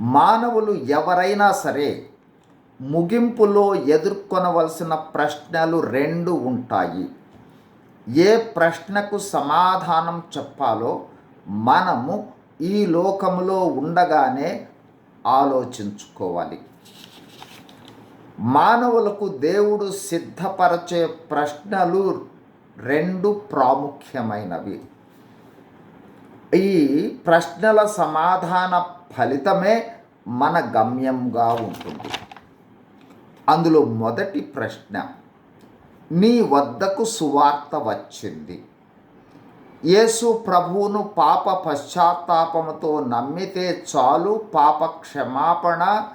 మానవులు ఎవరైనా సరే ముగింపులో ఎదుర్కొనవలసిన ప్రశ్నలు రెండు ఉంటాయి. ఏ ప్రశ్నకు సమాధానం చెప్పాలో మనము ఈ లోకంలో ఉండగానే ఆలోచించుకోవాలి. మానవులకు దేవుడు సిద్ధపరచే ప్రశ్నలు రెండు ప్రాముఖ్యమైనవి. ఈ ప్రశ్నల సమాధాన ఫలితమే మన గమ్యంగా ఉంటుంది. అందులో మొదటి ప్రశ్న నీ వద్దకు సువార్త వచ్చింది. యేసు ప్రభువును పాప పశ్చాత్తాపముతో నమ్మితే చాలు పాప క్షమాపణ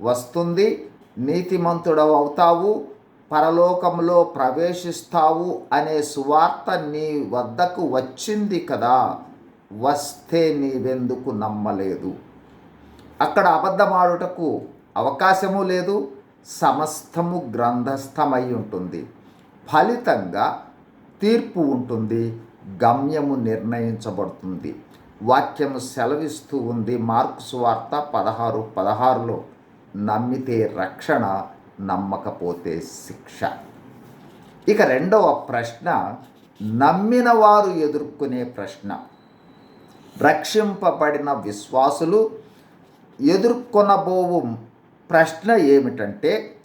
వస్తుంది. నీతిమంతుడవుతావు పరలోకంలో ప్రవేశిస్తావు అనే సువార్త నీ వద్దకు వచ్చింది కదా. వస్తే నీవెందుకు నమ్మలేదు? అక్కడ అబద్ధమాడుటకు అవకాశము లేదు సమస్తము గ్రంథస్థమై ఉంటుంది. ఫలితంగా తీర్పు ఉంటుంది గమ్యము నిర్ణయించబడుతుంది. వాక్యము సెలవిస్తూ ఉంది మార్క్స్ వార్త పదహారు పదహారులో నమ్మితే రక్షణ నమ్మకపోతే శిక్ష. ఇక రెండవ ప్రశ్న నమ్మిన వారు ఎదుర్కొనే ప్రశ్న. రక్షింపబడిన విశ్వాసులు ఎదుర్కొనబోవు ప్రశ్న ఏమిటంటే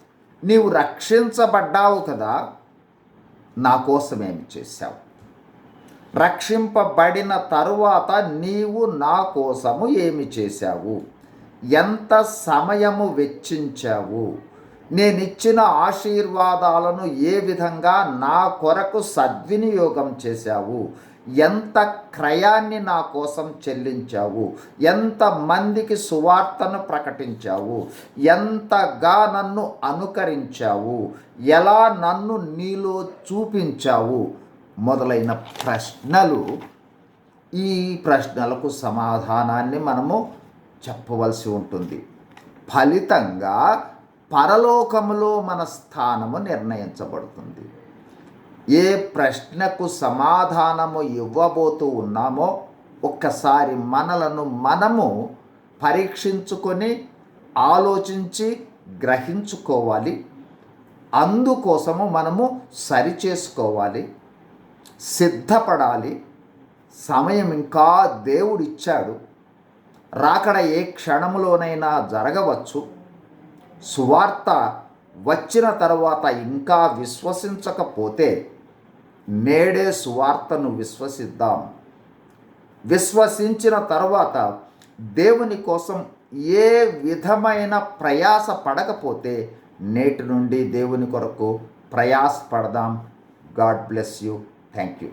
నీవు రక్షించబడ్డావు కదా నా కోసం ఏమి చేశావు? రక్షింపబడిన తరువాత నీవు నా కోసము ఏమి చేశావు? ఎంత సమయము వెచ్చించావు? నేనిచ్చిన ఆశీర్వాదాలను ఏ విధంగా నా కొరకు సద్వినియోగం చేశావు? ఎంత క్రయాన్ని నా కోసం చెల్లించావు? ఎంత మందికి సువార్తను ప్రకటించావు? ఎంతగా నన్ను అనుకరించావు? ఎలా నన్ను నీలో చూపించావు? మొదలైన ప్రశ్నలు ఈ ప్రశ్నలకు సమాధానాన్ని మనము చెప్పవలసి ఉంటుంది. ఫలితంగా పరలోకములో మన స్థానము నిర్ణయించబడుతుంది. ఏ ప్రశ్నకు సమాధానము ఇవ్వబోతూ ఉన్నామో ఒక్కసారి మనలను మనము పరీక్షించుకొని ఆలోచించి గ్రహించుకోవాలి. అందుకోసము మనము సరిచేసుకోవాలి. సిద్ధపడాలి. సమయం ఇంకా దేవుడిచ్చాడు. రాకడ ఏ క్షణంలోనైనా జరగవచ్చు. సువార్త వచ్చిన తర్వాత ఇంకా విశ్వసించకపోతే నేడే సువార్తను విశ్వసిద్దాం. విశ్వసించిన తర్వాత దేవుని కోసం ఏ విధమైన ప్రయాస పడకపోతే నేటి నుండి దేవుని కొరకు ప్రయాస పడదాం God bless you. Thank you